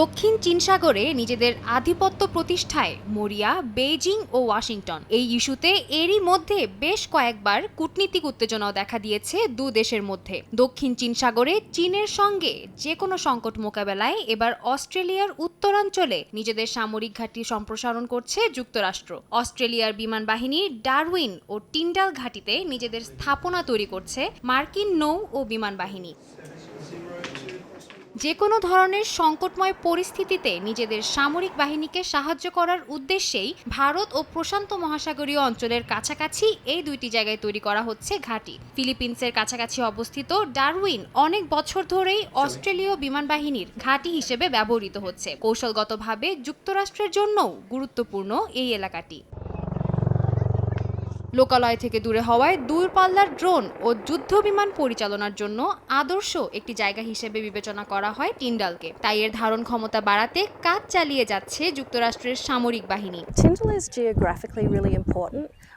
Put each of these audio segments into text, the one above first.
দক্ষিণ চীন সাগরে নিজেদের আধিপত্য প্রতিষ্ঠায় মরিয়া, বেইজিং ও ওয়াশিংটন। এই ইস্যুতে এরই মধ্যে বেশ কয়েকবার কূটনীতিক উত্তেজনাও দেখা দিয়েছে দু দেশের মধ্যে। দক্ষিণ চীন সাগরে চীনের সঙ্গে যে কোনো সংকট মোকাবেলায় এবার অস্ট্রেলিয়ার উত্তরাঞ্চলে নিজেদের সামরিক ঘাঁটি সম্প্রসারণ করছে যুক্তরাষ্ট্র। অস্ট্রেলিয়ার বিমান বাহিনী ডারউইন ও টিন্ডাল ঘাঁটিতে নিজেদের স্থাপনা তৈরি করছে মার্কিন নৌ ও বিমান বাহিনী। যে কোনো ধরনের সংকটময় পরিস্থিতিতে নিজেদের সামরিক বাহিনীকে সাহায্য করার উদ্দেশ্যেই ভারত ও প্রশান্ত মহাসাগরীয় অঞ্চলের কাছাকাছি এই দুইটি জায়গায় তৈরি করা হচ্ছে ঘাঁটি। ফিলিপিন্সের কাছাকাছি অবস্থিত ডারউইন অনেক বছর ধরেই অস্ট্রেলীয় বিমান বাহিনীর ঘাঁটি হিসেবে ব্যবহৃত হচ্ছে। কৌশলগতভাবে যুক্তরাষ্ট্রের জন্যও গুরুত্বপূর্ণ এই এলাকাটি। লোকালয় থেকে দূরে হওয়ায় দূরপাল্লার ড্রোন ও যুদ্ধ বিমান পরিচালনার জন্য আদর্শ একটি জায়গা হিসেবে বিবেচনা করা হয় টিন্ডালকে তাই এর ধারণ ক্ষমতা বাড়াতে কাজ চালিয়ে যাচ্ছে যুক্তরাষ্ট্রের সামরিক বাহিনী.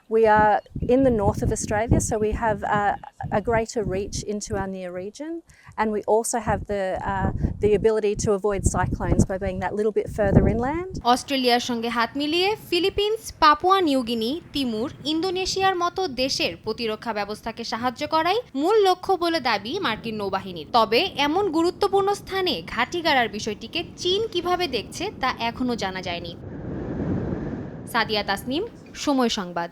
We are in the north of Australia, so we have uh, a greater reach into our near region, and we also have the uh, the ability to avoid cyclones by being that little bit further inland. অস্ট্রেলিয়ার সঙ্গে হাত মিলিয়ে Philippines Papua New Guinea Timur ইন্দোনেশিয়ার মতো দেশের প্রতিরক্ষা ব্যবস্থাকে সাহায্য করাই মূল লক্ষ্য বলে দাবি মার্কিন নৌবাহিনীর। তবে এমন গুরুত্বপূর্ণ স্থানে ঘাঁটি গাড়ার বিষয়টিকে চীন কীভাবে দেখছে তা এখনও জানা যায়নি। সাদিয়া তাসনিম সময় সংবাদ।